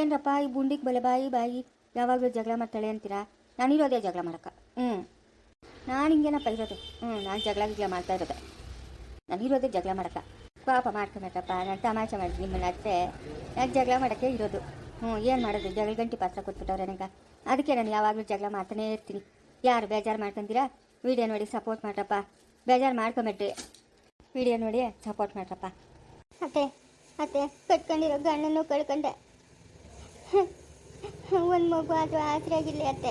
ಏನರಪ್ಪ ಈ ಬುಂಡಿಗೆ ಬಲೆ ಬಾಯಿ ಬಾಯಿ ಯಾವಾಗಲೂ ಜಗಳ ಮಾಡ್ತಾಳೆ ಅಂತೀರಾ? ನಾನಿರೋದೇ ಜಗಳ ಮಾಡಕ್ಕ ಹ್ಞೂ ನಾನು ಹಿಂಗೇನಪ್ಪ ಇರೋದು ಹ್ಞೂ ನಾನು ಜಗಳ ಗಿಗಳ ಮಾಡ್ತಾ ಇರೋದು. ನಾನಿರೋದೇ ಜಗಳ ಮಾಡಕ್ಕ ಪಾಪ ಮಾಡ್ಕೊಂಬೇಕಪ್ಪ ನಾನು ತಮಾಷೆ ಮಾಡಿ ನಿಮ್ಮನ್ನ ಅಷ್ಟೇ ನಾನು ಜಗಳ ಮಾಡೋಕ್ಕೆ ಇರೋದು. ಹ್ಞೂ ಏನು ಮಾಡೋದು? ಜಗಳ ಗಂಟಿ ಪಾತ್ರ ಕೊಟ್ಬಿಟ್ಟವ್ರೆ ನನಗೆ ಅದಕ್ಕೆ ನಾನು ಯಾವಾಗಲೂ ಜಗಳ ಮಾಡ್ತಾನೇ ಇರ್ತೀನಿ. ಯಾರು ಬೇಜಾರು ಮಾಡ್ಕೊಂತೀರಾ? ವಿಡಿಯೋ ನೋಡಿ ಸಪೋರ್ಟ್ ಮಾಡ್ರಪ್ಪ. ಬೇಜಾರು ಮಾಡ್ಕೊಂಬಿಟ್ರಿ. ವಿಡಿಯೋ ನೋಡಿ ಸಪೋರ್ಟ್ ಮಾಡ್ರಪ್ಪ. ಅತ್ತೆ ಅತ್ತೆ ಕಟ್ಕೊಂಡಿರೋ ಗಂಡನ್ನು ಕಳ್ಕೊಂಡೆ. ಒಂದು ಮಗು ಅದು ಆಸರೆ ಆಗಿರ್ಲಿ ಅತ್ತೆ.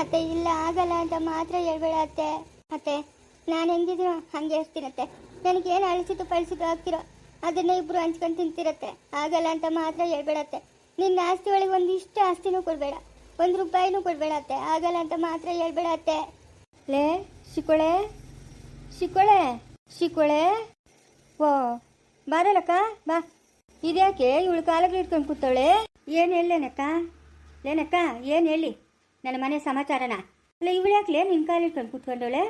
ಅತ್ತೆ, ಇಲ್ಲ, ಆಗಲ್ಲ ಅಂತ ಮಾತ್ರ ಹೇಳ್ಬೇಡ ಅತ್ತೆ. ಅತ್ತೆ, ನಾನು ಹೆಂಗಿದ್ರು ಹಂಗೆ ಇರ್ತೀನತ್ತೆ ನನಗೇನು ಅಳಿಸಿದ್ದು ಪಳಿಸಿತು ಆಗ್ತಿರೋ ಅದನ್ನ ಇಬ್ರು ಹಂಚ್ಕೊಂಡು ತಿಂತಿರತ್ತೆ. ಆಗಲ್ಲ ಅಂತ ಮಾತ್ರ ಹೇಳ್ಬೇಡತ್ತೆ ನಿನ್ನ ಆಸ್ತಿ ಒಳಗೆ ಒಂದಿಷ್ಟು ಆಸ್ತಿನೂ ಕೊಡಬೇಡ. ಒಂದು ರೂಪಾಯಿನೂ ಕೊಡಬೇಡ ಅತ್ತೆ. ಆಗಲ್ಲ ಅಂತ ಮಾತ್ರ ಹೇಳ್ಬೇಡ ಅತ್ತೆ. ಲೇ, ಶಿಕೊಳೆ. ಶಿಕೊಳೆ. ಶಿಕೊಳೆ. ಓ, ಬಾರಲಕ್ಕ, ಬಾ. ಇದ್ಯಾಕೆ ಇವಳು ಕಾಲಗಳು ಇಟ್ಕೊಂಡು ಕೂತವಳೆ? ಏನು ಹೇಳೇನಕ್ಕ ಲೇನಕ್ಕ? ಏನು ಹೇಳಿ? ನನ್ನ ಮನೆ ಸಮಾಚಾರನ? ಅಲ್ಲ, ಇವಳು ಯಾಕೆ ನಿನ್ನ ಕಾಲು ಇಟ್ಕೊಂಡು ಕೂತ್ಕೊಂಡವಳೆ?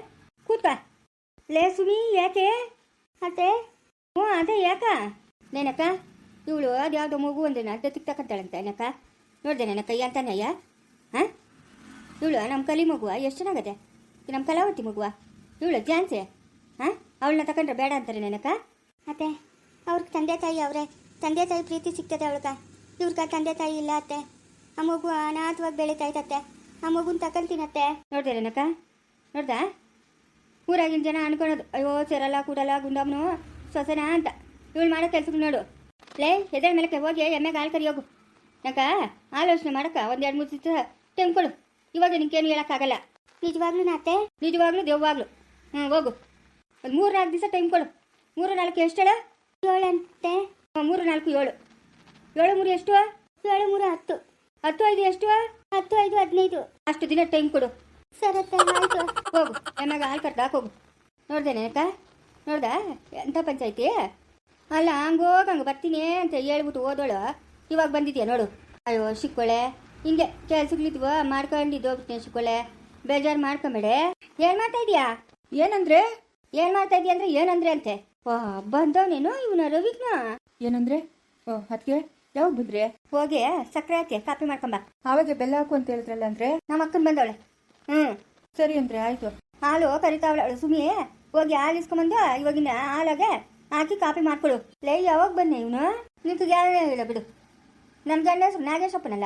ಕೂತ್ಕ. ಲೇ ಸುಮಿ, ಯಾಕೆ? ಅತ್ತೆ? ಹ್ಞೂ, ಅದೇ ಯಾಕ? ನೇನಕ್ಕ ಇವಳು ಅದು ಯಾವುದೋ ಮಗು ಒಂದು ದತ್ತಿಗೆ ತಗೊಂತಾಳಂತೆ ಏನಕ್ಕ ನೋಡಿದೆ ನನ್ನ ಕೈ ಅಂತಾನಯ್ಯ ಹಾಂ? ಇವಳು ನಮ್ಮ ಕಲಿ ಮಗುವ, ಎಷ್ಟು ಚೆನ್ನಾಗದೆ? ನಮ್ಮ ಕಲಾವತಿ ಮಗುವ? ಇವಳು ಜಾನ್ಸೆ? ಹಾಂ? ಅವಳನ್ನ ತಗೊಂಡ್ರೆ ಬೇಡ ಅಂತಾರೆ ನೆನಕ ಅತ್ತೆ, ಅವ್ರಿಗೆ ತಂದೆ ತಾಯಿ ಅವರೇ, ತಂದೆ ತಾಯಿ ಪ್ರೀತಿ ಸಿಗ್ತದೆ ಅವಳ್ಗ. ಇವ್ರಿಗೆ ತಂದೆ ತಾಯಿ ಇಲ್ಲ ಅತ್ತೆ. ಆ ಮಗು ಅನಾಥವಾಗಿ ಬೆಳೀತಾ ಇದ್ದತ್ತೆ. ಆ ಮಗುನ ತಕೊಂತೀನತ್ತೆ ನೋಡ್ದೇನಕ್ಕ ನೋಡ್ದಾ? ಊರಾಗಿನ ಜನ ಅನ್ಕೊಳೋದು ಅಯ್ಯೋ ಸೇರಲ್ಲ ಕೂಡಲ್ಲ ಗುಂಡಮ್ಮನು ಸೊಸೆನ ಅಂತ. ಇವಳು ಮಾಡೋ ಕೆಲ್ಸಕ್ಕೆ ನೋಡು. ಲೇ ಎದೆ ಮೇಲೆ ಹೋಗಿ ಎಮ್ಮೆಗೆ ಹಾಲು ಕರಿ ಹೋಗು. ಯಾಕ ಆಲೋಚನೆ ಮಾಡಕ್ಕ ಒಂದೆರಡು ಮೂರು ದಿವಸ ಟೈಮ್ ಇವಾಗ ನಿನ್ಗೇನು ಹೇಳೋಕ್ಕಾಗಲ್ಲ. ನಿಜವಾಗ್ಲೂ ನಾತೆ ನಿಜವಾಗ್ಲೂ ದೆವ್ವಾಗ್ಲು. ಹ್ಞೂ ಹೋಗು. ಒಂದು ಮೂರು ನಾಲ್ಕು ದಿವಸ ಟೈಮ್ ಕೊಡು ಮೂರು ನಾಲ್ಕು ಎಷ್ಟು ಏಳು ಅಂತೆ ಮೂರು ನಾಲ್ಕು ಏಳು. ಏಳು ಮೂರು ಎಷ್ಟು? ಏಳು ಮೂರು ಹತ್ತು. ಹತ್ತು ಐದು ಎಷ್ಟು? ಹತ್ತು ಐದು ಹದಿನೈದು. ಅಷ್ಟು ದಿನ ಟೈಮ್ ಕೊಡು. ಸರ್ ಆಯ್ತು. ಹೋಗು. ಚೆನ್ನಾಗ ಹಾಲು ಕರ್ದು ಹೋಗು. ನೋಡ್ದೆ ನೆನಕ ನೋಡ್ದ? ಎಂಥ ಪಂಚಾಯ್ತಿ? ಅಲ್ಲ ಹಂಗೋಗಿ ಹಂಗೆ ಬರ್ತೀನಿ ಅಂತ ಹೇಳ್ಬಿಟ್ಟು ಓದೋಳು ಇವಾಗ ಬಂದಿದ್ಯಾ ನೋಡು. ಅಯ್ಯೋ ಶಿಕ್ಕೊಳ್ಳೆ ಹಿಂಗೆ ಕೆಲ್ಸಗಳಿದ್ವು ಮಾಡ್ಕೊಂಡಿದ್ದು ಹೋಗ್ತೀನಿ ಶಿಕ್ಕೊಳ್ಳೆ ಬೇಜಾರು ಮಾಡ್ಕೊಂಬೇಡೆ. ಏನು ಮಾಡ್ತಾ ಇದೀಯಾ? ಏನಂದ್ರೆ? ಏನು ಮಾಡ್ತಾ ಇದೀಯ ಅಂದ್ರೆ ಏನಂದ್ರೆ ಅಂತೆ. ಓ ಬಂದವ್ ನೀನು ಇವನ ರವಿಗ್ನ? ಏನಂದ್ರೆ? ಓ ಅದಕ್ಕೆ ಯಾವಾಗ ಬಂದ್ರೆ? ಹೋಗಿ ಸಕ್ಕರೆ ಹಾಕಿ ಕಾಪಿ ಮಾಡ್ಕೊಂಬ. ಅವಾಗೆ ಬೆಲ್ಲ ಹಾಕು ಅಂತ ಹೇಳಿದ್ರಲ್ಲ ಅಂದ್ರೆ? ನಮ್ಮ ಅಕ್ಕನ ಬಂದವಳೆ. ಹ್ಞೂ ಸರಿ ಅಂದ್ರೆ ಆಯ್ತು. ಹಾಲು ಕರಿತಾವಳೆ ಅವಳು ಸುಮ್ಮಿ ಹೋಗಿ ಹಾಲು ಇಸ್ಕೊಂಬಂದು ಇವಾಗಿನ ಹಾಲಾಗೆ ಹಾಕಿ ಕಾಪಿ ಮಾಡ್ಕೊಡು. ಲೈ ಯಾವಾಗ ಬನ್ನಿ ಇವನು? ನಿಂತು ಯಾರೇ ಇಲ್ಲ ಬಿಡು. ನನ್ನ ಗಂಡ ಹೆಸರು ನಾಗೇಶಪ್ಪನಲ್ಲ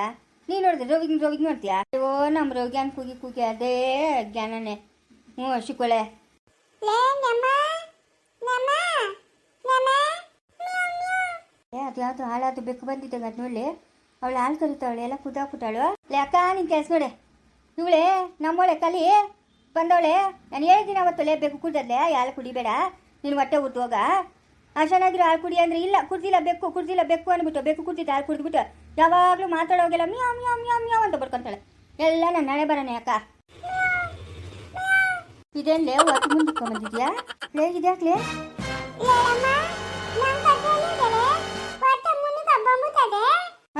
ನೀನು ನೋಡಿದ್ರೆ ರೋಗಿಗೆ ರೋಗಿಗೆ ನೋಡ್ತೀಯಾ? ಅಯ್ಯೋ ನಮ್ಮ ರೋಗ್ಯಾನ್ ಕೂಗಿ ಕೂಗಿ ಅದೇ ಜ್ಞಾನನೇ. ಹ್ಞೂ ಶಿಕೊಳ್ಳೆ ಏ, ಅದು ಯಾವುದು ಬೆಕ್ಕು ಬಂದಿದ್ದಾಗ ಅದು ನೋಡ್ಲಿ. ಅವಳು ಹಾಲು ಕರಿತಾವಳೆ ಎಲ್ಲ ಕುದಾಕ್ಬಿಟ್ಟಾಳು ಲೇ, ಅಕ್ಕ, ನಿನ್ ಕೆಲಸ ನೋಡೆ. ಇವಳೆ ನಮ್ಮೊಳೆ ಕಲಿ, ಬಂದವಳೆ. ನಾನು ಅವತ್ತು ಲೇ ಬೆಕ್ಕು ಕುಡ್ದದ್ಲೆ. ಹಾಲು ಕುಡಿಬೇಡ. ನೀನು ಹೊಟ್ಟೆ ಹೋಗ. ಆ ಚೆನ್ನಾಗಿರೋ ಹಾಲು ಕುಡಿ ಅಂದ್ರೆ ಇಲ್ಲ, ಕುಡ್ದಿಲ್ಲ ಬೆಕ್ಕು ಕುಡ್ದಿಲ್ಲ ಬೆಕ್ಕು ಅಂದ್ಬಿಟ್ಟು ಬೆಕ್ಕು ಕುಡ್ದಿದ್ದ ಹಾಲು ಕುಡ್ದ್ಬಿಟ್ಟು ಯಾವಾಗಲೂ ಮಾತಾಡೋಗೆಲ್ಲ ಮ್ಯಾವ್ ಮ್ಯಾವ್ ಮ್ಯಾವ್ ಮ್ಯಾವ್ ಅಂತ ಬರ್ಕೊಂತಾಳೆ. ಎಲ್ಲ ನನ್ನ ನಾಳೆ ಬರೋಣ ಅಕ್ಕ. ಇದೇನ್ ಲೇ ಮುಂದಕ್ಕೆ ಬಂದಿದ್ಯಾ? ಲೇ ಇದ್ಯಾಕ್ಲೇ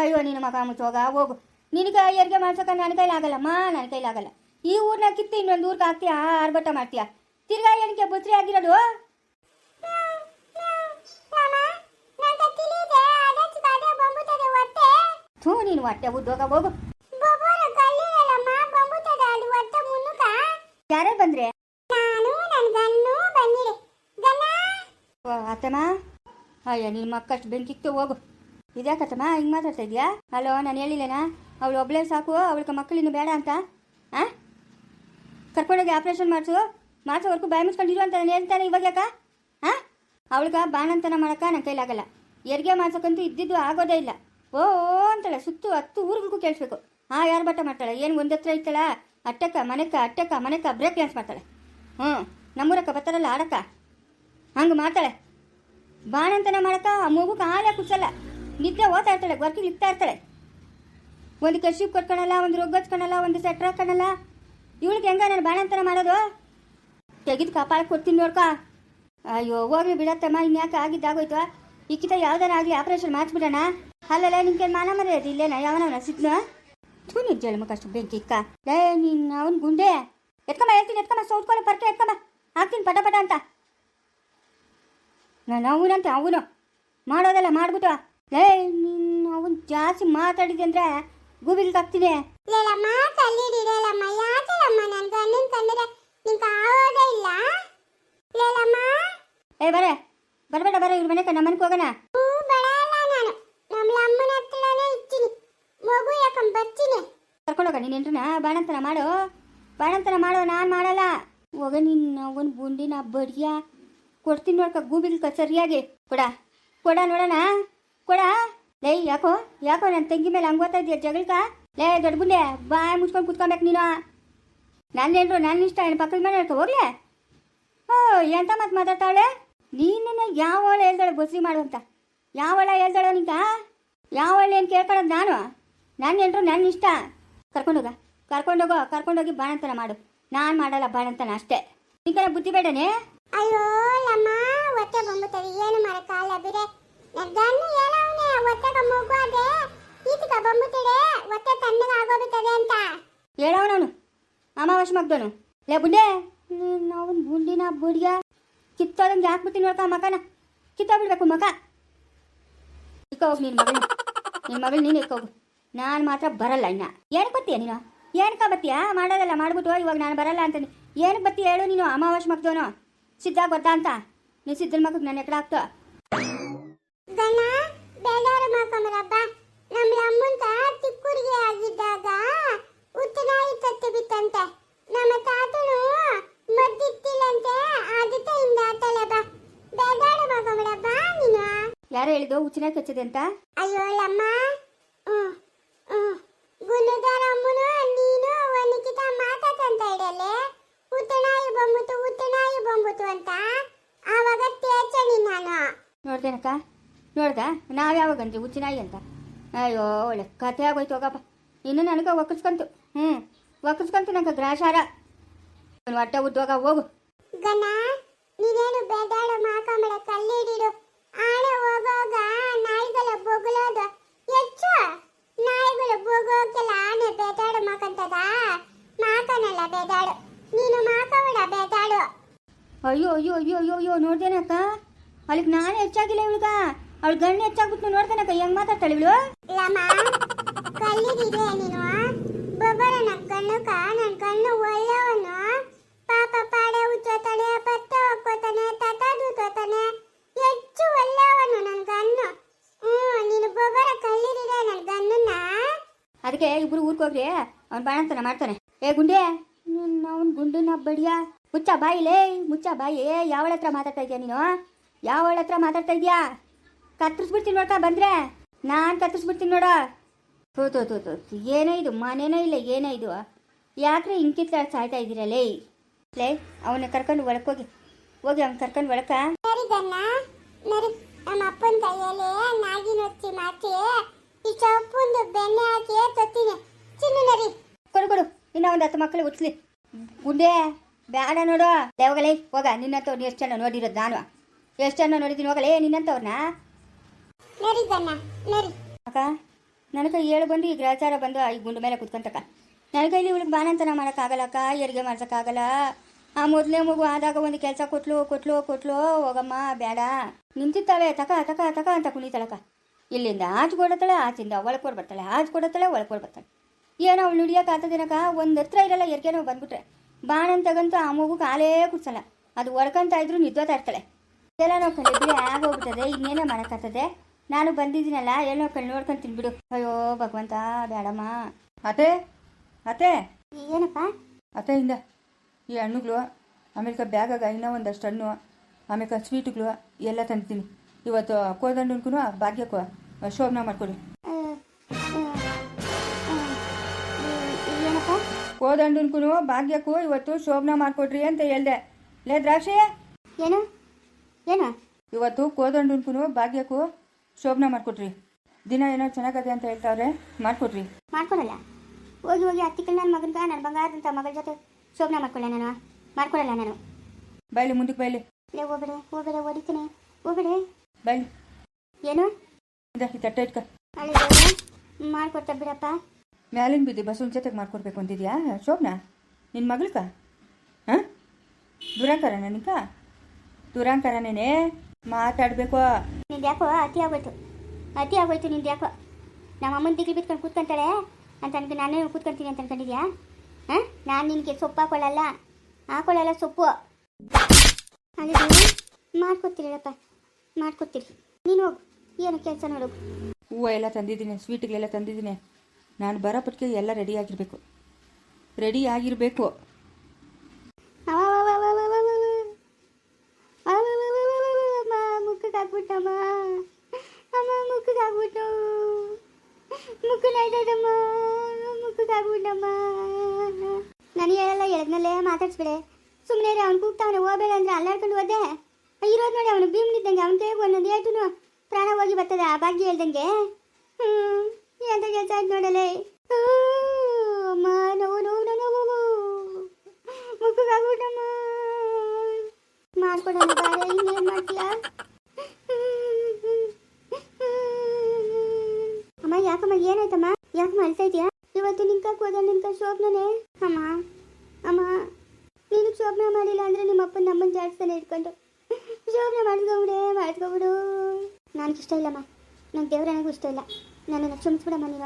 ಅಯ್ಯೋ ನಿನ್ನ ಮಗ ಮುಚ್ಚೋಗ ಹೋಗು. ನಿನಗೆ ಹೆರಿಗೆ ಮಾಡ್ಸೋಕ ನನ್ನ ಕೈಲಾಗಲ್ಲಮ್ಮ ನನ್ನ ಕೈಲಾಗಲ್ಲ ಈ ಊರ್ನ ಕಿತ್ತು ಇನ್ನೊಂದು ಊರ್ಗೆ ಹಾಕ್ತೀಯ? ಆರ್ಭಟ ಮಾಡ್ತೀಯ? ತಿರ್ಗಾ ಏನಕ್ಕೆ ಬುತ್ರಿ ಆಗಿರೋದು? ಥೂ, ನೀನು ಹೊಟ್ಟೆ ಉದ್ದೋಗ, ಹೋಗು. ಯಾರೇ ಬಂದ್ರೆ? ಅತ್ತಮ್ಮ ಅಯ್ಯ ನಿನ್ನ ಮಕ್ಕಷ್ಟು ಬೆಂಕಿತ್ತು ಹೋಗು. ಇದ್ಯಾಕತ್ತಮ್ಮ ಹಿಂಗೆ ಮಾತಾಡ್ತಾ ಇದೆಯಾ? ಹಲೋ ನಾನು ಹೇಳಿಲ್ಲೇನಾ? ಅವಳು ಒಬ್ಬಳೇ ಸಾಕು, ಅವಳಿಗೆ ಮಕ್ಕಳಿನ್ನು ಬೇಡ ಅಂತ? ಆ? ಕರ್ಕೊಂಡೋಗಿ ಆಪ್ರೇಷನ್ ಮಾಡಿಸು. ಮಾಡಿಸೋವರೆಗೂ ಭಯ ಮುಚ್ಕೊಂಡಿರು ಅಂತ ನಾನು ಹೇಳ್ತಾನೆ ಇವಾಗ ಯಾಕ? ಆ? ಅವಳಿಗೆ ಬಾಣಂತನ ಮಾಡಕ್ಕ ನನ್ನ ಕೈಲಾಗಲ್ಲ ಎರಿಗೆ ಮಾಡ್ಸೋಕ್ಕಂತೂ ಇದ್ದಿದ್ದು ಆಗೋದೇ ಇಲ್ಲ. ಓ, ಅಂತಾಳೆ, ಸುತ್ತು ಹತ್ತು ಊರಿಗೂ ಕೇಳಿಸ್ಬೇಕು. ಹಾಂ ಯಾರು ಬಟ್ಟ ಮಾಡ್ತಾಳೆ? ಏನು ಒಂದು ಹತ್ರ ಅಟ್ಟಕ್ಕ, ಮನೆಕ್ಕ ಅಟ್ಟಕ್ಕ, ಮನೆಕ್ಕ ಬ್ರೇಕ್ ಡ್ಯಾನ್ಸ್ ಮಾಡ್ತಾಳೆ. ಹ್ಞೂ, ನಮ್ಮೂರಕ್ಕ ಬರ್ತಾರಲ್ಲ, ಆಡಕ್ಕ? ಹಂಗೆ ಮಾಡ್ತಾಳೆ. ಬಾಣಂತನ ಮಾಡಕ್ಕ ಆ ಮಗುಗೆ ಹಾಲೇ ಕುಡ್ಸಲ್ಲ ನಿದ್ದೆ ಓದ್ತಾ ಇರ್ತಾಳೆ ವರ್ಕಿಂಗ್ ಇರ್ತಾ ಇರ್ತಾಳೆ. ಒಂದು ಕರ್ಶಿಪ್ ಕೊಟ್ಕೊಳಲ್ಲ, ಒಂದು ರೋಗ ಹಚ್ಕೊಳಲ್ಲ ಒಂದು ಸೆಟ್ರ್ ಹಾಕೊಳಲ್ಲ. ಇವಳಿಗೆ ಹೆಂಗ ನಾನು ಬಾಣಂತನ ಮಾಡೋದು? ತೆಗೆದು ಕಾಪಾಳ ಕೊಡ್ತೀನಿ ನೋಡ್ಕ. ಅಯ್ಯೋ, ಹೋಗ್ಲಿ ಬಿಡತ್ತಮ್ಮ, ಇನ್ಯಾಕೆ ಆಗಿದ್ದಾಗೋಯ್ತು. ಇಕ್ಕಿತ ಯಾವ್ದಾರ ಆಗಲಿ ಆಪರೇಷನ್ ಮಾಡಿಸ್ಬಿಡೋಣ. ಅಲ್ಲಲ್ಲ ನಿನ್ಗೆ ಮಾನ ಮರ್ಯಾದೆ ಇಲ್ಲೇನ? ಯಾವನ ಸಿದ್ನ ಥೂ, ನಿಜ ಕಷ್ಟ ಬೆಂಕಿ ಇಕ್ಕ. ಲೇ ನೀನು ಅವನ್ ಗುಂಡೆ. ಎತ್ಕಮ್ಮ ಹೇಳ್ತೀನಿ ಎತ್ಕಮ್ಮ ಸೌತ್ಕೊಳ್ಳಿ ಪರ್ಕೆ ಎತ್ಕಮ್ಮ ಹಾಕ್ತೀನಿ, ಪಟ ಪಟ ಅಂತ. ನಾನು ಅವನಂತೆ, ಅವನು. ಮಾಡೋದಲ್ಲ ಮಾಡ್ಬಿಟ್ಟು. ಲೇ ನಿನ್ನ ಅವನ್ ಜಾಸ್ತಿ ಮಾತಾಡಿದೆ ಅಂದ್ರೆ ಗೂಬಿಲ್ ಹಾಕ್ತೀನಿ. ಲೇಲಮ್ಮ ಕಲ್ಲಿಡಿರಲ್ಲಮ್ಮ ಯಾಕಲ್ಲಮ್ಮ ನನ್ ಗಂಡನ್ ಕಂಡ್ರೆ ನಿಂಗೆ ಆಗೋದೇ ಇಲ್ಲ? ಲೇಲಮ್ಮ ಏ ಬರ. ಬರಬೇಡ ಬರ. ಇವ್ರ ಮನೆ ನಮ್ಮ ಮನೆಗೆ ಹೋಗೋಣ. ಹ್ಞೂ ಬರಲ್ಲ ನಾನು. ನಮ್ಮ ಅಮ್ಮನ ಹತ್ರನೇ ಇರ್ತೀನಿ. ಮಗು ಯಾಕಂಡ್ ಬರ್ತೀನಿ. ಕರ್ಕೊಂಡೋಗ ನೀನು ಎಂಟ್ರನ ಬಾಣಂತನ ಮಾಡು. ಬಾಣಂತನ ಮಾಡು ನಾನು ಮಾಡಲ್ಲ. ಹೋಗ ನಿನ್ನ ಅವನ ಬುಂಡಿನ ಬಡಿಯ. ಕೊಡ್ತೀನಿ ನೋಡ್ಕ ಗೂಬಿಲ್ ಸರಿಯಾಗಿ. ಕೊಡ. ಕೊಡ ನೋಡೋಣ. ಕೊಡ. ಲೇ, ಯಾಕೋ ಯಾಕೋ ನನ್ನ ತಂಗಿ ಮೇಲೆ ಹಂಗೆ ಓದ್ತಾ ಇದೆಯಾ ಜಗಳಕ ಲೇ, ದೊಡ್ಡ ಬುಲ್ಲೆ ಬಾಯ್ ಮುಚ್ಕೊಂಡು ಕುತ್ಕೊಬೇಕು ನೀನು. ನನ್ನೇನ್ರು ನನ್ನ ಇಷ್ಟ ಏನು ಪಕ್ಕದ ಮೇಲೆ ಹೇಳ್ಕೊ ಹೋಗ್ಲೆ? ಓ, ಎಂತ ಮತ್ತೆ ಮಾತಾಡ್ತಾಳೆ ನೀನನ್ನ ಯಾವಳ ಹೇಳ್ದಾಳೆ ಬಸ್ರಿ ಮಾಡು ಅಂತ? ಯಾವಳ ಹೇಳ್ದಾಳೆ ಯಾವ ಯಾವಳ ಏನು ಕೇಳ್ಕೊಳ್ಳೋದು ನಾನು? ನನ್ನ ಎಲ್ರು ನನ್ನ ಇಷ್ಟ. ಕರ್ಕೊಂಡೋಗ ಕರ್ಕೊಂಡೋಗೋ ಕರ್ಕೊಂಡೋಗಿ ಬಾಣಂತನ ಮಾಡು. ನಾನು ಮಾಡಲ್ಲ ಬಾಣಂತನ ಅಷ್ಟೇ. ನಿಂಗೆ ಬುದ್ಧಿ ಬೇಡನೆ? ಅಯ್ಯೋ ಬಂಬುತ್ತದೆ ಏನು ಮಾಡಕ್ಕಾಗಲ್ಲ ಬಿರೆ ನನ್ನ ಗಂಡು ಹೇಳವನೆ ಹೊಟ್ಟೆಗ ಮಗು ಈತಕ ಬಂಬುತ್ತಿಡೆ ಒತ್ತೆ ತಣ್ಣಗೆ ಆಗೋಗುತ್ತದೆ ಅಂತ. ಹೇಳವನವನು, ಅಮಾವಾಸ್ಯ ಮಗ್ದನು ಲೇ ಬುಂಡೆ ನಾವು ಬುಂಡಿನ ಬುಡಿಯ ಕಿತ್ತೋದಂಗೆ ಹಾಕ್ಬಿಡ್ತೀನಿ ನೋಡ್ಕ ಮಕನ ಕಿತ್ತೋಗ್ಬಿಡ್ಬೇಕು ಮಕ ಹೋಗಿ ನಿನ್ನ ಮಗಳು ನಿನ್ನ ಮಗಳು ನೀನು ಇಕ್ಕೋಗು. ನಾನು ಮಾತ್ರ ಬರಲ್ಲ ಇನ್ನ. ಏನಕ್ಕೆ ಬತ್ತೀಯ ನೀನು? ಏನಕ್ಕ ಬತ್ತೀಯಾ? ಮಾಡೋದಲ್ಲ ಮಾಡ್ಬಿಟ್ಟು ಇವಾಗ ನಾನು ಬರಲ್ಲ ಅಂತಾನೆ. ಏನಕ್ಕೆ ಬತ್ತಿ ಹೇಳು ನೀನು, ಅಮಾವಾಸ್ಯ ಮಗ್ದೋನು ಸಿದ್ಧ ಗೊತ್ತಾ ಅಂತ. ನೀನು ಸಿದ್ಧನ ಮಗಕ್ಕೆ ನಾನು ಎಕಡೆ ಆಗ್ತೋ ಗಣ್ಣ ಬೇಡಾರು ಮಾಡ್ಕೊಂಬರಪ್ಪ ನಮ್ಮ ಅಮ್ಮಂತ ತಿಕ್ಕೂರಿಗೆ ಆಗಿದ್ದಾಗ ಉತ್ತನಾಯಿ ತತ್ತಿ ಬಿತ್ತಂತೆ. ನಮ್ಮ ತಾತನು ಮದ್ದಿತ್ತಿಲ್ಲಂತೆ ಅದಕ್ಕೆ ಆತಲೆ ಬಾ ಬೇಡಾರು ಮಾಡ್ಕೊಂಬರಪ್ಪ ನೀನು? ಯಾರು ಹೇಳಿದ್ದು? ಉಚ್ಚನಾಯಿ ಕಚ್ಚಿದೆ ಅಂತ? ಅಯ್ಯೋ ಲಮ್ಮ ನಾವು ಹುಚ್ಚಿನಾಯಿ ಅಂತ. ಅಯ್ಯೋ ಒಳ್ಳೆ ಆಗೋಯ್ತು ಹೋಗಪ್ಪ. ಇನ್ನು ನನಗೆ ಒಕ್ಕಸ್ಕಂತು. ಹ್ಞೂ ಒಕ್ಕಸ್ಕಂತು ನಂಗೆ ಅವ್ನು ಹೊಟ್ಟೆ ಉದ್ದೋಗ ಹೋಗು ಗಣ ನೀನೇನು ಬೇದಾಡ ಮಾಕಂಬಳ ಕಲ್ಲಿಡಿಡು. ಆನೆ ಹೋಗೋಗ ನಾಯಿಗಳ ಬೊಗಳೋದು. ಹೆಚ್ಚು ನಾಯಿಗಳು ಬೊಗೋಕೆಲ್ಲ ಆನೆ ಬೇದಾಡ ಮಾಕಂತದ? ಮಾಕನಲ್ಲ ಬೇಡಾಡು ನೀನು ಮಾಕಬೇಡ ಬೇಡಾಡು ಅಯ್ಯೋ ಅಯ್ಯೋ ಅಯ್ಯೋ ಅಯ್ಯೋ ಅಯ್ಯೋ ನೋಡ್ದೇನಕ್ಕ ಅಲ್ಲಿಗೆ ನಾನು ಹೆಚ್ಚಾಗಿಲ್ಲ ಇವಳಿಗ. ಅವಳು ಗಣ್ಣು ಹೆಚ್ಚಾಗ್ಬಿಟ್ಟು ನೋಡ್ದೇನಕ್ಕ ಹೆಂಗ್ ಮಾತಾಡ್ತಾಳೆ ಇವಳು? ಲಮ ಕಲ್ಲಿಡಿದೆ ನೀನು ಬೊಬ್ಬರ ನನ್ನ ಕಣ್ಣುಕ ನನ್ನ ಕಣ್ಣು ಒಳ್ಳೆಯವನು. ಪಾಪ ಪಾಡೆ ಉಚ್ಚೋತಾನೆ ಹಾಕೋತಾನೆ ತತಾದು ತೋತಾನೆ ಹೆಚ್ಚು ಒಳ್ಳೆಯವನು ನನ್ನ ಗಣ್ಣು ಹ್ಞೂ ನೀನು ಬೊಬ್ಬರ ಕಲ್ಲಿಡಿದೆ ನನ್ನ ಗಣ್ಣನ್ನ ಅದಕ್ಕೆ ಇಬ್ರು ಊರ್ಕೋಗ್ರಿ ಹೋಗ್ರಿ ಅವ್ನು ಬಾಣಂತನ ಮಾಡ್ತಾನೆ. ಏ ಗುಂಡೆ ಅವ್ನು ಗುಂಡನ ಬಡಿಯ? ಮುಚ್ಚ ಬಾಯಿಲೇ ಮುಚ್ಚ ಬಾಯಿ. ಯಾವಳ ಹತ್ರ ಮಾತಾಡ್ತಾ ಇದೀಯ ನೀನು? ಯಾವಳ ಹತ್ರ ಮಾತಾಡ್ತಾ ಇದೀಯಾ? ಕತ್ತರಿಸ್ಬಿಡ್ತೀನಿ ನೋಡ್ಕ ಬಂದ್ರೆ. ನಾನು ಕತ್ತರಿಸ್ಬಿಡ್ತೀನಿ ನೋಡ. ತೋ ತೋ ತೋ ತೋ ಏನೋ ಇದು ಮನೇನೋ ಇಲ್ಲ ಏನೋ ಇದು. ಯಾಕ್ರೆ ಹಿಂಕಿತ್ತ ಸಾಯ್ತಾ ಇದ್ದೀರಲ್ಲೇ ಲೇ? ಲೇ ಅವನ ಕರ್ಕೊಂಡು ಒಳಕೋಗಿ ಹೋಗಿ ಅವ್ನು ಕರ್ಕೊಂಡು ಒಳಕ. ನಮ್ಮ ಅಪ್ಪನ ಕೈಯಲ್ಲಿ ನಾಗಿನ ಮಾಚಿ ಈ ಚಪ್ಪುಂದು ಬೆಣ್ಣೆ ಹಾಕಿ ತೊತ್ತೀನಿ. ಚಿನ್ನು ನರಿ. ಕೊಡು ಕೊಡು ನಿನ್ನ ಒಂದು ಹತ್ತು ಮಕ್ಕಳು ಉಚ್ಲಿ ಗುಂಡೆ ಬೇಡ ನೋಡು. ಹೋಗಲೇ ಹೋಗ. ನಿನ್ನಂತವ್ರು ಎಷ್ಟು ಜನ ನೋಡಿರೋದು ನಾನು. ಎಷ್ಟು ಜನ ನೋಡಿದ್ದೀನಿ ಹೋಗಲೇ ನಿನ್ನಂತವ್ರನ್ನ ಅಕ್ಕ, ನನಗೆ ಏಳು ಬಂದು ಈ ಗ್ರಹಚಾರ ಬಂದು ಈ ಗುಂಡು ಮೇಲೆ ಕುತ್ಕೊಂತಕ್ಕ. ನನ್ನ ಕೈಲಿ ಇವಳಿಗೆ ಬಾಣಂತನ ಮಾಡೋಕ್ಕಾಗಲ್ಲ ಅಕ್ಕ ಹೆರಿಗೆ ಮಾಡ್ಸೋಕ್ಕಾಗಲ್ಲ ಆ ಮೊದಲೇ ಮಗು ಆದಾಗ ಒಂದು ಕೆಲಸ ಕೊಟ್ಲು ಕೊಟ್ಲು ಕೊಟ್ಲು, ಹೋಗಮ್ಮ ಬೇಡ ನಿಂತಿರ್ತಾವೆ ತಕ ತಕ ತಕ ಅಂತ ಕುಣಿತಾಳಕ್ಕ. ಇಲ್ಲಿಂದ ಆಚೆ ಕೊಡತ್ತಾಳೆ ಆಚಿಂದ ಒಳಕೊಡ್ ಕೊಡ್ ಬರ್ತಾಳೆ, ಆಚೆ ಕೊಡತ್ತಾಳೆ ಒಳಕೊಡ್ ಕೊಡ್ ಬರ್ತಾಳೆ. ಏನೋ ಅವಳು ನುಡಿಯೋಕೆ ಆತದೇನಕ್ಕ, ಒಂದು ಹತ್ರ ಇರಲ್ಲ ಎರ್ಗೆನೋ ಬಂದ್ಬಿಟ್ರೆ. ಬಾಣಂತಗಂತೂ ಆ ಮಗು ಕಾಲೇ ಕುಡ್ಸಲ್ಲ. ಅದು ಒಡ್ಕಂತ ಇದ್ರು ನಿದ್ದೋತಾ ಇರ್ತಾಳೆ ಇದೆಲ್ಲ ನಾವು ಬಿಡಿ ಆಗೋಗ್ಬಿಟ್ಟದೆ, ಇನ್ನೇನೇ ಮಾಡೋಕ್ಕಾಗ್ತದೆ? ನಾನು ಬಂದಿದ್ದೀನಲ್ಲ ಎಲ್ಲೋ ಕಣ್ಣು ನೋಡ್ಕೊಂತೀನಿ ಬಿಡು ಅಯ್ಯೋ ಭಗವಂತ ಬೇಡಮ್ಮ ಅತ್ತೆ ಅತ್ತೆ. ಏನಪ್ಪ? ಅತ್ತೆಯಿಂದ ಈ ಹಣ್ಣುಗಳು ಆಮೇಲೆ ಬ್ಯಾಗಾಗ ಇನ್ನೂ ಒಂದಷ್ಟು ಹಣ್ಣು ಆಮೇಲೆ ಸ್ವೀಟ್ಗಳು ಎಲ್ಲ ತಂದಿದ್ದೀನಿ ಇವತ್ತು ಕೋದಂಡನ್ಕು ಭಾಗ್ಯಕ್ಕೂ ಶೋಭನ ಮಾಡ್ಕೊಡಿ. ಕೋದಂಡನ್ಕು ಭಾಗ್ಯಕ್ಕೂ ಇವತ್ತು ಶೋಭನ ಮಾಡ್ಕೊಡ್ರಿ ಅಂತ ಹೇಳ್ದೆ. ಲೇ ದ್ರಾಕ್ಷಿ. ಏನು? ಏನು? ಇವತ್ತು ಕೋದಂಡನ್ಕು ಭಾಗ್ಯಕ್ಕೂ ಶೋಭನ ಮಾಡ್ಕೊಡ್ರಿ. ದಿನ ಏನೋ ಚೆನ್ನಾಗದೆ ಅಂತ ಹೇಳ್ತಾವ್ರೆ ಮಾಡ್ಕೊಡ್ರಿ. ಮಾಡ್ಕೊಡಲ್ಲ. ಹೋಗಿ ಹೋಗಿ ಅತ್ತಿಕಲ್ ನನ್ನ ಮಗನ್ಗ ನನ್ನ ಬಂಗಾರದಂತ ಮಗಳ ಜೊತೆ ಶೋಭನ ಮಾಡ್ಕೊಳ್ಳೆ ನಾನು. ಮಾಡ್ಕೊಡಲ್ಲ ನಾನು. ಬೈಲಿ ಮುಂದಕ್ಕೆ ಬೈಲಿ. ಲೇ ಹೋಗ್ಬೇಡೆ ಹೋಗಬೇಡ ಹೊಡಿತೀನಿ. ಹೋಗ್ಬೇಡೆ. ಬೈಲಿ. ಏನು? ಇಂದ ಈ ತಟ್ಟೆ ಇಟ್ಕ. ಅಲ್ಲಿ ಮಾಡ್ಕೊಡ್ತಾ ಬಿಡಪ್ಪ. ಮ್ಯಾಲಿನ ಬಿದ್ದು ಬಸವನ ಜೊತೆಗೆ ಮಾಡ್ಕೊಡ್ಬೇಕು ಅಂತಿದ್ಯಾ ಶೋಭನಾ? ನಿನ್ನ ಮಗಳ್ಕ ಹಾಂ? ದುರಾಂಕಾರ ನನಗ ದುರಾಂಕಾರ ದುರಾಂಕರನೇನೆ? ಮಾತಾಡಬೇಕು. ನಿಂದು ಯಾಕೋ ಅತಿ ಆಗೋಯ್ತು. ಅತಿ ಆಗೋಯ್ತು ನಿಂದು ಯಾಕೋ. ನಮ್ಮ ಅಮ್ಮನ ದಿಗ್ಲು ಬಿಟ್ಕೊಂಡು ಕೂತ್ಕೊಂತಾಳೆ ಅಂತ ಅನ್ಕ ನಾನೇ ಕೂತ್ಕೊಂತೀನಿ ಅಂತ ಅನ್ಕೊಂಡಿದ್ಯಾ? ಹಾಂ? ನಾನು ನಿನಗೆ ಸೊಪ್ಪು ಹಾಕೊಳ್ಳಲ್ಲ ಹಾಕೊಳ್ಳಲ್ಲ ಸೊಪ್ಪು. ಅಲ್ಲಿ ಮಾಡ್ಕೊತೀರಪ್ಪ ಮಾಡ್ಕೊತೀರಿ ನೀನು ಹೋಗು. ಏನು ಕೆಲಸ ನೋಡು. ಹೂವು ಎಲ್ಲ ತಂದಿದ್ದೀನಿ ಸ್ವೀಟ್ಗಳೆಲ್ಲ ತಂದಿದ್ದೀನಿ. ನಾನು ಬರೋ ಪಟ್ಟಿಗೆ ಎಲ್ಲ ರೆಡಿ ಆಗಿರಬೇಕು. ರೆಡಿ ಆಗಿರಬೇಕು. ಎಳದ್ನಲ್ಲೇ ಮಾತಾಡ್ಸ್ಬಿಡೆ. ಸುಮ್ಮನೆ ರೀ ಅವ್ನು ಕೂಗ್ತಾವನೆ ಹೋಗ್ಬೇಡ ಅಂದ್ರೆ ಅಲ್ಲಾಡ್ಕೊಂಡು ಹೋದೆ. ಇರೋದು ನೋಡಿ ಅವನು ಭೀಮ್ನಿದ್ದಂಗೆ ಅವನು ಕೈಗೆ ಒಂದೊಂದು ಏಟು ಪ್ರಾಣ ಹೋಗಿ ಬರ್ತದೆ ಆ ಭಾಗ್ಯ ಹೇಳ್ದಂಗೆ. ಹ್ಞೂ ಎಂತ ಕೆಲಸ ಆಯ್ತು ನೋಡಲೇ. ಮಾಡ್ಕೊಡೋಣ ಬಾರೆ ಅಮ್ಮ, ಯಾಕಮ್ಮ, ಏನಾಯ್ತಮ್ಮ? ಯಾಕಮ್ಮ ಅಳ್ತಾ ಇದೆಯಾ? ಇವತ್ತು ನಿನ್ಕಾಕ್ ಹೋದ ನಿಂಕ ಶೋಭನೇ ಅಮ್ಮ. ಅಮ್ಮ, ನೀನು ಶೋಭನೆ ಮಾಡಿಲ್ಲ ಅಂದ್ರೆ ನಿಮ್ಮ ಅಪ್ಪನ ನಮ್ಮನ್ನ ಜಾಡ್ಸ್ತಾನೆ ಇಟ್ಕೊಂಡು. ಶೋಭನೆ ಮಾಡ್ಕೊಬಿಡೆ ನನಗೆ ಇಷ್ಟ ಇಲ್ಲಮ್ಮ ನಂಗೆ ದೇವ್ರ ನನಗೂ ಇಷ್ಟ ಇಲ್ಲ. ನನ್ನನ್ನು ಕ್ಷಮಿಸ್ಬಿಡಮ್ಮ ನೀವ.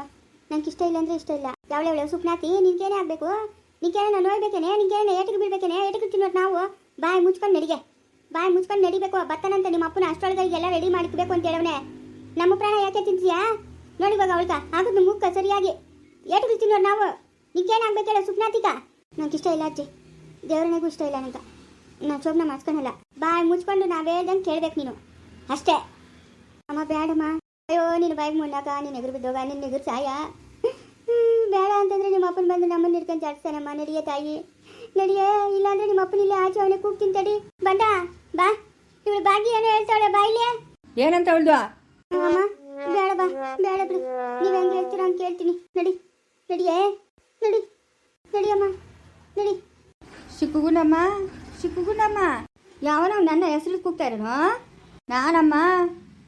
ನಂಗೆ ಇಷ್ಟ ಇಲ್ಲ ಅಂದ್ರೆ ಇಷ್ಟ ಇಲ್ಲ. ಯಾವಳೆ ಅವಳೆ ಸುಪ್ನಾತಿ ನಿನ್ಗೇನೆ ಆಗ್ಬೇಕು. ನಿನ್ಗೇನೆ ನಾನು ನೋಡ್ಬೇಕೇನೆ ನಿನ್ಗೇನೆ ಏಟಿಗೆ ಬೀಳ್ಬೇಕೇನೆ ಏಟಿಗೆ ತಿನ್ನೋದು ನಾವು. ಬಾಯ್ ಮುಚ್ಕೊಂಡು ನಡಿಗೆ. ಬಾಯ್ ಮುಚ್ಕೊಂಡು ನಡಿಬೇಕು. ಬತ್ತನಂತ ನಿಮ್ಮ ಅಪ್ಪನ ಅಷ್ಟೊಳಗೆ ಎಲ್ಲ ರೆಡಿ ಮಾಡಿಕ್ಬೇಕು ಅಂತ ಹೇಳವನೆ. ನಮ್ಮ ಪ್ರಾಣ ಯಾಕೆ ತಿಂತೀಯಾ? ನೋಡಿ ಇವಾಗ ಅವಳ್ಕ ಆಗುದು ಮುಖ ಸರಿಯಾಗಿ ಏಟಿಗೆ ತಿನ್ನೋದು ನಾವು. ನಿನ್ಗೇನಾಗ್ಬೇಕೇಳ ಸುಪ್ನಾತಿಕ ನಂಗೆ ಇಷ್ಟ ಇಲ್ಲ ಅಜ್ಜಿ. ದೇವ್ರನಿಗೂ ಇಷ್ಟ ಇಲ್ಲ ನಂಗೆ ನಾನು ಶೋಭನ ಮಾಡ್ಸ್ಕೊಳಲ್ಲ ಬಾಯ್ ಮುಚ್ಕೊಂಡು ನಾವು ಹೇಳ್ದಂಗೆ ಕೇಳ್ಬೇಕು ನೀನು. ಅಷ್ಟೇ. ಅಮ್ಮ ಬೇಡಮ್ಮ ಅಯ್ಯೋ ನೀನು ಬಾಯಿಗೆ ಮುನ್ನಾಕ ನೀನು ಎದುರು ಬಿದ್ದೋಗ ನಿನ್ನ ಎದುರು ಸಾಯ. ಹ್ಮ್, ಬೇಡ ಅಂತಂದ್ರೆ ನಿಮ್ಮ ಅಪ್ಪನ ಬಂದು ನಮ್ಮನ್ನ ಹಿಡ್ಕೊಂಡು ಜಾಡ್ಸ್ತಾನಮ್ಮ ನಡಿಯ ತಾಯಿ. ನಡಿಯೇ ಇಲ್ಲಾಂದ್ರೆ ನಿಮ್ಮ ಅಪ್ಪನ ಇಲ್ಲೇ ಆಚೆ ಅವನೇ ಕೂಗ್ತೀನಿ ತಡಿ ಬಂಡ ಬಾ. ಇವಳು ಬಾಗಿ ಏನೋ ಹೇಳ್ತಾಳೆ ಬಾಯಿಲೆ ಏನಂತ ಅವಳ್ದು? ಅಮ್ಮ ಬೇಡ ಬಾ ಬೇಡ ಬಿಡು. ನೀವು ಹೆಂಗೆ ಹೇಳ್ತೀರಾ ಅಂತ ಕೇಳ್ತೀನಿ. ನಡಿ. ನಡಿಯೇ. ನಡಿ. ನಡಿಯಮ್ಮ. ನಡಿ. ಚಿಕ್ಕುಗುನಮ್ಮ ಚಿಕ್ಕುಗುನಮ್ಮ ಯಾವನೋ ನನ್ನ ಹೆಸರು ಕೂಗ್ತಾ ನಾನಮ್ಮ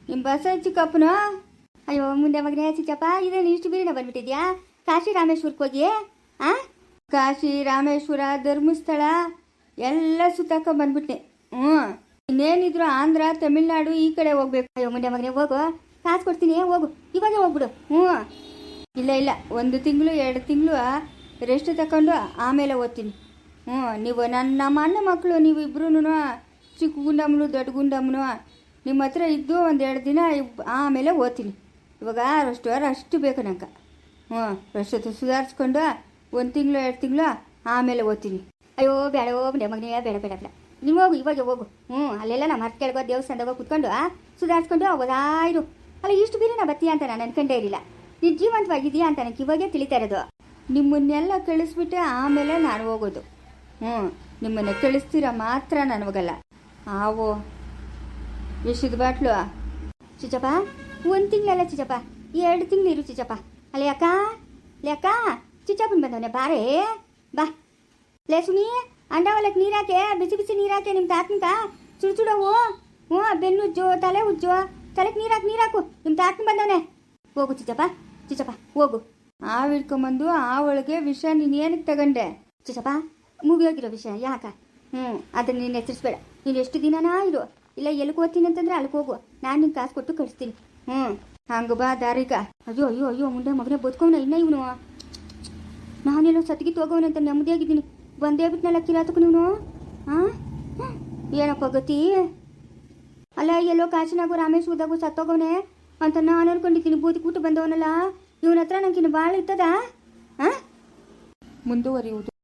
ನಿಮ್ಮ ಬಸ ಚಿಕ್ಕಪ್ಪನು. ಅಯ್ಯೋ, ಮುಂದೆ ಮಗನೇ ಚಿಕ್ಕಪ್ಪ ಇದೇನು ಇಷ್ಟು ಬೀರಿನ ಬಂದ್ಬಿಟ್ಟಿದ್ಯಾ? ಕಾಶಿ ರಾಮೇಶ್ವರಕ್ಕೆ ಹೋಗಿ, ಆ? ಕಾಶಿ ರಾಮೇಶ್ವರ ಧರ್ಮಸ್ಥಳ, ಎಲ್ಲ ಸುತ್ತಾಕ ಬಂದ್ಬಿಟ್ಟೆ ಹ್ಞೂ. ಇನ್ನೇನಿದ್ರು ಆಂಧ್ರ, ತಮಿಳ್ನಾಡು, ಈ ಕಡೆ ಹೋಗ್ಬೇಕು. ಅಯ್ಯೋ, ಮುಂದೆ ಮಗನೇ, ಹೋಗು. ಕಾಸು ಕೊಡ್ತೀನಿ, ಹೋಗು. ಇವಾಗ ಹೋಗ್ಬಿಡು. ಹ್ಞೂ. ಇಲ್ಲ ಇಲ್ಲ, ಒಂದು ತಿಂಗಳು, ಎರಡು ತಿಂಗಳು ರೆಸ್ಟ್ ತಗೊಂಡು ಆಮೇಲೆ ಓದ್ತೀನಿ. ಹ್ಞೂ, ನೀವು ನನ್ನ ನಮ್ಮ ಅಣ್ಣ ಮಕ್ಕಳು, ನೀವು ಇಬ್ಬರೂ ಚಿಕ್ಕ ಗುಂಡಮ್ಮನು, ದೊಡ್ಡ ಗುಂಡಮ್ಮನು, ನಿಮ್ಮ ಹತ್ರ ಇದ್ದು ಒಂದು ಎರಡು ದಿನ ಆಮೇಲೆ ಓದ್ತೀನಿ. ಇವಾಗ ಅಷ್ಟು ಅಷ್ಟು ಬೇಕು ನಂಗೆ. ಹ್ಞೂ ಅಷ್ಟು ಸುಧಾರಿಸ್ಕೊಂಡು ಒಂದು ತಿಂಗಳು, ಎರಡು ತಿಂಗಳು ಆಮೇಲೆ ಓದ್ತೀನಿ. ಅಯ್ಯೋ ಬೇಡ ಹೋಗ್ಬಿಡೆ ಮಗನೇ ಬೇಡ ಬೇಡ ಬೇಡ ನೀವು ಹೋಗು, ಇವಾಗ ಹೋಗು. ಹ್ಞೂ, ಅಲ್ಲೆಲ್ಲ ನಮ್ಮ ಹತ್ತು ಕೆಳಗೋ ದೇವಸ್ಥಾನದಾಗ ಕುತ್ಕೊಂಡು ಸುಧಾರಿಸ್ಕೊಂಡು ಓದಾಯಿರು ಅಲ್ಲ, ಇಷ್ಟು ಬೀರಿ ನಾ ಬತ್ತೀಯ ಅಂತ ನಾನು ಅನ್ಕೊಂಡೇ ಇರಲಿಲ್ಲ. ನೀನು ಜೀವಂತವಾಗಿದೆಯಾ ಅಂತ ನನಗೆ ಇವಾಗೇ ತಿಳಿತಾ ಇರೋದು. ನಿಮ್ಮನ್ನೆಲ್ಲ ಕಳಿಸ್ಬಿಟ್ಟೆ ಆಮೇಲೆ ನಾನು ಹೋಗೋದು. ಹ್ಞೂ ನಿಮ್ಮನ್ನು ಕಳಿಸ್ತೀರ ಮಾತ್ರ ನಾನು ಹೋಗಲ್ಲ. ಆವೋ ವಿಷದ ಬಾಟ್ಲು. ಚಿಚಪ್ಪ, ಒಂದು ತಿಂಗಳಲ್ಲ ಚಿಚಪ್ಪ? ಎರಡು ತಿಂಗಳು ಇರು ಚಿಚಪ್ಪ. ಅಲ್ಲೇ ಅಕ್ಕ ಲೇ ಅಕ್ಕ, ಚಿಚಪ್ಪನ ಬಂದವನೆ, ಬಾರೇ. ಬಾ. ಲೇ ಸುಮಿ ಅಂಡ ಹೊಲಕ್ಕೆ ನೀರು ಹಾಕೆ ಬಿಸಿ ಬಿಸಿ ನೀರಾಕೆ ನಿಮ್ಮ ತಾತನಕ ಚುಡುಚುಡವು ಹ್ಞೂ ಬೆನ್ನು ಉಜ್ಜು, ತಲೆ ಉಜ್ಜು. ತಲೆಗೆ ನೀರು ನೀರಾಕು ನೀರು ಹಾಕು. ನಿಮ್ಮ ತಾತನ ಬಂದವನೆ. ಹೋಗು ಚಿಚಪ್ಪ ಚಿಚಪ್ಪ, ಹೋಗು. ಹಿಡ್ಕೊಂಬಂದು ಆ ಒಳಗೆ ವಿಷ ನೀನು ಏನಕ್ಕೆ ತಗೊಂಡೆ? ಚಿಚಪ್ಪ ಮುಗಿಯೋಗಿರೋ ವಿಷಯ ಯಾಕ? ಹ್ಞೂ ಅದನ್ನ ನೀನು ಹೆಸರಿಸ್ಬೇಡ. ನೀನು ಎಷ್ಟು ದಿನನಾ ಇರು. ಇಲ್ಲ ಎಲ್ಲಿಗೆ ಓದ್ತೀನಿ ಅಂತಂದ್ರೆ ಅಲ್ಲಿಗೆ ಹೋಗು. ನಾನು ನಿನ್ನ ಕಾಸು ಕೊಟ್ಟು ಕಳಿಸ್ತೀನಿ. ಹ್ಞೂ ಹಂಗೆ ಬಾ ದಾರಿಗ. ಅಯ್ಯೋ ಅಯ್ಯೋ ಅಯ್ಯೋ ಮುಂದೆ ಮಗನೇ ಬದುಕೋನ ಇನ್ನ ಇವನು? ನಾನೆಲ್ಲೋ ಸತ್ಗಿತ್ತು ಹೋಗೋಣ ಅಂತ ನೆಮ್ಮದಿಯಾಗಿದ್ದೀನಿ. ಬಂದೇ ಬಿಟ್ನಲ್ಲ ಕಿರಾತಕ್ಕೆ ನೀನು ಹಾಂ ಏನಪ್ಪ ಗತಿ? ಅಲ್ಲ ಎಲ್ಲೋ ಕಾಶಿನಾಗು ರಾಮೇಶ್ವರದಾಗು ಸತ್ತೋಗವನೆ ಅಂತ ನಾನು ಅನ್ಕೊಂಡಿದ್ದೀನಿ. ಬೂದಿ ಕೂಟ ಬಂದವನಲ್ಲ? ಇವನ ಹತ್ರ ನನಗಿನ್ನು ಭಾಳ ಇರ್ತದ? ಮುಂದುವರಿಯುವುದು.